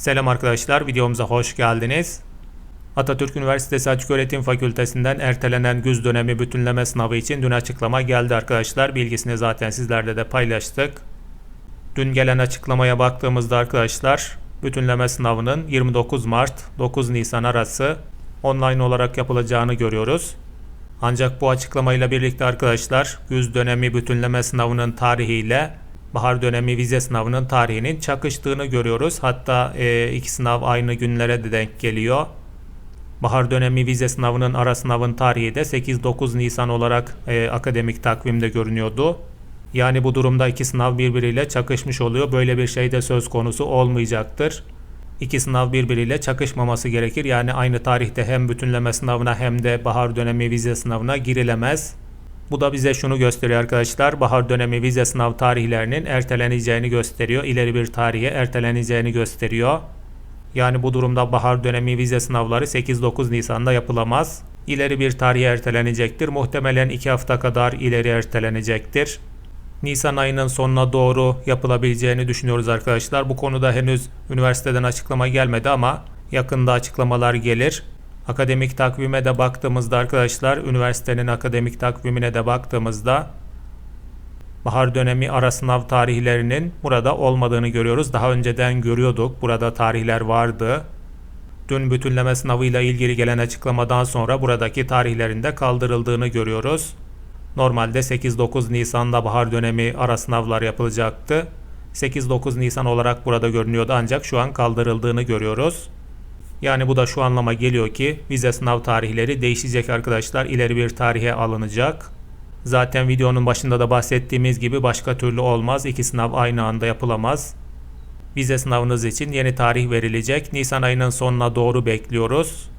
Selam arkadaşlar, videomuza hoş geldiniz. Atatürk Üniversitesi Açıköğretim Fakültesinden ertelenen güz dönemi bütünleme sınavı için dün açıklama geldi arkadaşlar. Bilgisini zaten sizlerle de paylaştık. Dün gelen açıklamaya baktığımızda arkadaşlar bütünleme sınavının 29 Mart 9 Nisan arası online olarak yapılacağını görüyoruz. Ancak bu açıklamayla birlikte arkadaşlar güz dönemi bütünleme sınavının tarihiyle bahar dönemi vize sınavının tarihinin çakıştığını görüyoruz. Hatta e, iki sınav aynı günlere de denk geliyor. Bahar dönemi vize sınavının ara sınavın tarihi de 8-9 Nisan olarak e, akademik takvimde görünüyordu. Yani bu durumda iki sınav birbiriyle çakışmış oluyor. Böyle bir şey de söz konusu olmayacaktır. İki sınav birbiriyle çakışmaması gerekir. Yani aynı tarihte hem bütünleme sınavına hem de bahar dönemi vize sınavına girilemez. Bu da bize şunu gösteriyor arkadaşlar. Bahar dönemi vize sınav tarihlerinin erteleneceğini gösteriyor. İleri bir tarihe erteleneceğini gösteriyor. Yani bu durumda bahar dönemi vize sınavları 8-9 Nisan'da yapılamaz. İleri bir tarihe ertelenecektir. Muhtemelen 2 hafta kadar ileri ertelenecektir. Nisan ayının sonuna doğru yapılabileceğini düşünüyoruz arkadaşlar. Bu konuda henüz üniversiteden açıklama gelmedi ama yakında açıklamalar gelir. Akademik takvime de baktığımızda arkadaşlar, üniversitenin akademik takvimine de baktığımızda bahar dönemi ara sınav tarihlerinin burada olmadığını görüyoruz. Daha önceden görüyorduk. Burada tarihler vardı. Dün bütünleme sınavıyla ilgili gelen açıklamadan sonra buradaki tarihlerin de kaldırıldığını görüyoruz. Normalde 8-9 Nisan'da bahar dönemi ara sınavlar yapılacaktı. 8-9 Nisan olarak burada görünüyordu ancak şu an kaldırıldığını görüyoruz. Yani bu da şu anlama geliyor ki vize sınav tarihleri değişecek arkadaşlar. İleri bir tarihe alınacak. Zaten videonun başında da bahsettiğimiz gibi başka türlü olmaz. İki sınav aynı anda yapılamaz. Vize sınavınız için yeni tarih verilecek. Nisan ayının sonuna doğru bekliyoruz.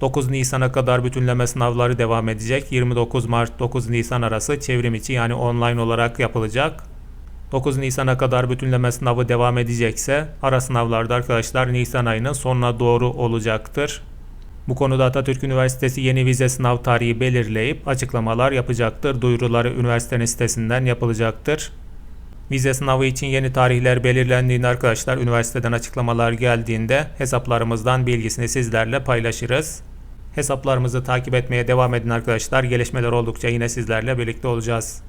9 Nisan'a kadar bütünleme sınavları devam edecek. 29 Mart 9 Nisan arası çevrim içi yani online olarak yapılacak. 9 Nisan'a kadar bütünleme sınavı devam edecekse ara sınavlarda arkadaşlar Nisan ayının sonuna doğru olacaktır. Bu konuda Atatürk Üniversitesi yeni vize sınav tarihi belirleyip açıklamalar yapacaktır. Duyuruları üniversitenin sitesinden yapılacaktır. Vize sınavı için yeni tarihler belirlendiğinde arkadaşlar üniversiteden açıklamalar geldiğinde hesaplarımızdan bilgisini sizlerle paylaşırız. Hesaplarımızı takip etmeye devam edin arkadaşlar. Gelişmeler oldukça yine sizlerle birlikte olacağız.